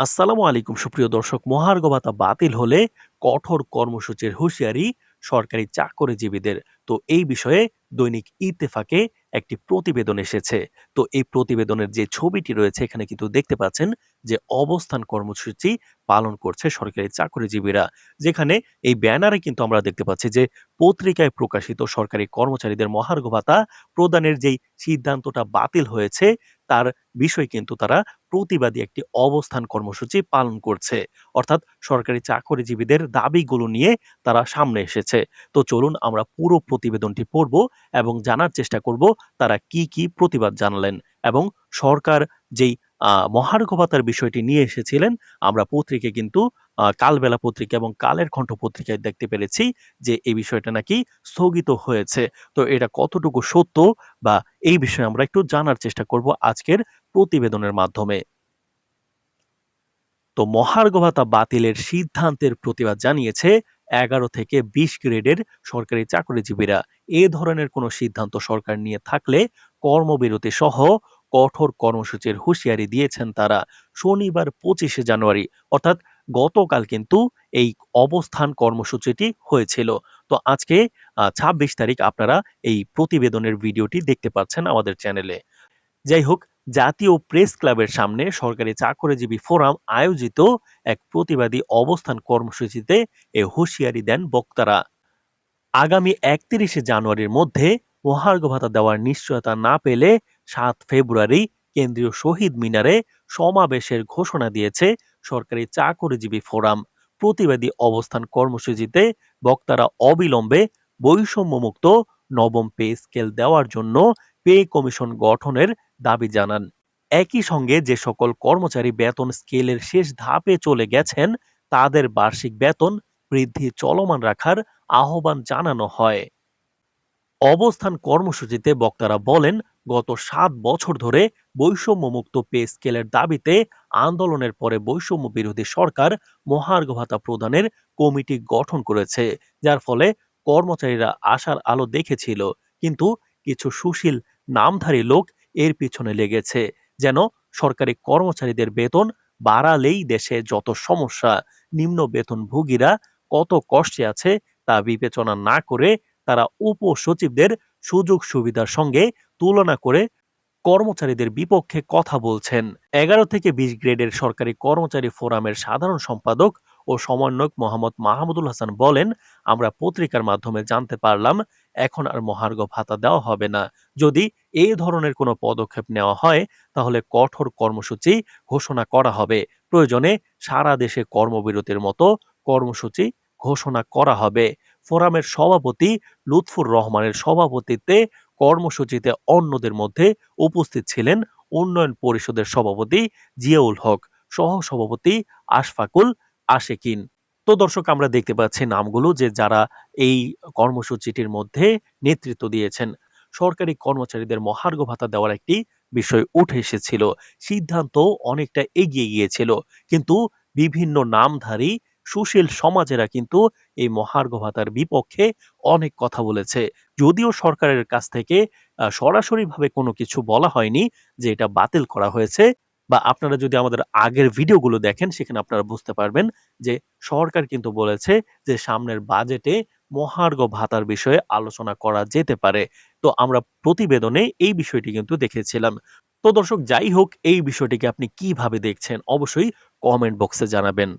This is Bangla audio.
আসসালামু আলাইকুম, সুপ্রিয় দর্শক। মহার্ঘ ভাতা বাতিল হলে কঠোর কর্মসূচির হুঁশিয়ারি সরকারি চাকরিজীবীদের। তো এই বিষয়ে দৈনিক ইত্তেফাকে একটি প্রতিবেদন এসেছে। তো এই প্রতিবেদনের যে ছবিটি রয়েছে, এখানে কিন্তু দেখতে পাচ্ছেন যে অবস্থান কর্মসূচি পালন করছে সরকারি চাকরিজীবীরা। যেখানে এই ব্যানারে কিন্তু আমরা দেখতে পাচ্ছি যে পত্রিকায় প্রকাশিত সরকারি কর্মচারীদের মহার্ঘ ভাতা প্রদানের যেই সিদ্ধান্তটা বাতিল হয়েছে, তার বিষয় কিন্তু তারা প্রতিবাদী একটি অবস্থান কর্মসূচি পালন করছে। অর্থাৎ সরকারি চাকরিজীবীদের দাবিগুলো নিয়ে তারা সামনে এসেছে। তো চলুন আমরা পুরো প্রতিবেদনটি পড়ব এবং জানার চেষ্টা করব তারা কি কি প্রতিবাদ জানালেন এবং সরকার যেই মহার্ঘ ভাতার বিষয়টি নিয়ে এসেছিলেন। আমরা পত্রিকায় কিন্তু কালবেলা পত্রিকা এবং কালের কণ্ঠ পত্রিকায় দেখতে পেরেছি যে এই বিষয়টা নাকি স্থগিত হয়েছে। তো এটা কতটুকু সত্য বা এই বিষয়ে আমরা একটু জানার চেষ্টা করব আজকের প্রতিবেদনের মাধ্যমে। তো মহার্ঘ ভাতা বাতিলের সিদ্ধান্তের প্রতিবাদ জানিয়েছে এগারো থেকে বিশ গ্রেডের সরকারি চাকরিজীবীরা। এ ধরনের কোনো সিদ্ধান্ত সরকার নিয়ে থাকলে কর্মবিরতি সহ কঠোর কর্মসূচির হুঁশিয়ারি দিয়েছেন তারা শনিবার পঁচিশে জানুয়ারি। অর্থাৎ গতকাল কিন্তু এই অবস্থান কর্মসূচিটি হয়েছিল। তো আজকে ছাব্বিশ তারিখ আপনারা এই প্রতিবেদনের ভিডিওটি দেখতে পাচ্ছেন আমাদের চ্যানেলে। যাই হোক, জাতীয় প্রেস ক্লাবের সামনে সরকারি চাকরিজীবী ফোরাম আয়োজিত এক প্রতিবাদী অবস্থান কর্মসূচিতে এ হুঁশিয়ারি দেন বক্তারা। আগামী একত্রিশে জানুয়ারির মধ্যে মহার্ঘ ভাতা দেওয়ার নিশ্চয়তা না পেলে সাত ফেব্রুয়ারি কেন্দ্রীয় শহীদ মিনারে সমাবেশের ঘোষণা দিয়েছে সরকারি চাকরিজীবী ফোরাম। প্রতিবাদী অবস্থান কর্মসূচিতে বক্তারা অবিলম্বে বৈষম্যমুক্ত নবম পে স্কেল দেওয়ার জন্য পে কমিশন গঠনের দাবি জানান। একই সঙ্গে যে সকল কর্মচারী বেতন স্কেলের শেষ ধাপে চলে গেছেন, তাদের বার্ষিক বেতন বৃদ্ধি চলমান রাখার আহ্বান জানানো হয়। অবস্থান কর্মসূচিতে বক্তারা বলেন গত সাত বছর ধরে বৈষম্যমুক্ত পে স্কেলের দাবিতে আন্দোলনের পরে বৈষম্য বিরোধী সরকার মহার্ঘ ভাতা প্রদানের কমিটি গঠন করেছে, যার ফলে কর্মচারীরা আশার আলো দেখেছিল। কিন্তু কিছু সুশীল, নামধারী লোক এর পিছনে লেগেছে, যেন সরকারি কর্মচারীদের বেতন বাড়ালেই দেশে যত সমস্যা, নিম্ন বেতন বেতনভোগীরা কত কষ্টে আছে তা বিবেচনা না করে তারা উপসচিবদের সুযোগ সুবিধার সঙ্গে তুলনা করে কর্মচারীদের বিপক্ষে কথা বলছেন। এগারো থেকে বিশ গ্রেডের সরকারি কর্মচারী ফোরামের সাধারণ সম্পাদক ও সমন্বয়ক মোহাম্মদ মাহমুদুল হাসান বলেন, আমরা পত্রিকার মাধ্যমে জানতে পারলাম, এখন আর মহার্ঘ ভাতা দেওয়া হবে না। যদি এই ধরনের কোনো পদক্ষেপ নেওয়া হয়, তাহলে কঠোর কর্মসূচি ঘোষণা করা হবে। প্রয়োজনে সারা দেশে কর্মবিরতির মতো কর্মসূচি ঘোষণা করা হবে। ফোরামের সভাপতি লুৎফুর রহমানের সভাপতিত্বে কর্মসূচিতে অন্যদের মধ্যে উপস্থিত ছিলেন উন্নয়ন পরিষদের সভাপতি জিয়াউল হক সহ সভাপতি আশফাকুল আশেকিন। তো দর্শক, আমরা দেখতে পাচ্ছি নামগুলো যে যারা এই কর্মসূচিটির মধ্যে নেতৃত্ব দিয়েছেন। সরকারি কর্মচারীদের মহার্ঘ ভাতা দেওয়ার একটি বিষয় উঠে এসেছিল। সিদ্ধান্ত অনেকটা এগিয়ে গিয়েছিল। কিন্তু বিভিন্ন নামধারী সুশীল সমাজেরা কিন্তু এই মহার্ঘ ভাতার বিপক্ষে অনেক কথা বলেছে। যদিও সরকারের কাছ থেকে সরাসরিভাবে কোনো কিছু বলা হয়নি যে এটা বাতিল করা হয়েছে বা আপনারা যদি আমাদের আগের ভিডিওগুলো দেখেন, সেখানে আপনারা বুঝতে পারবেন যে সরকার কিন্তু বলেছে যে সামনের বাজেটে মহার্ঘ ভাতার বিষয়ে আলোচনা করা যেতে পারে। তো আমরা প্রতিবেদনে এই বিষয়টি কিন্তু দেখেছিলাম। তো দর্শক, যাই হোক, এই বিষয়টিকে আপনি কীভাবে দেখছেন অবশ্যই কমেন্ট বক্সে জানাবেন।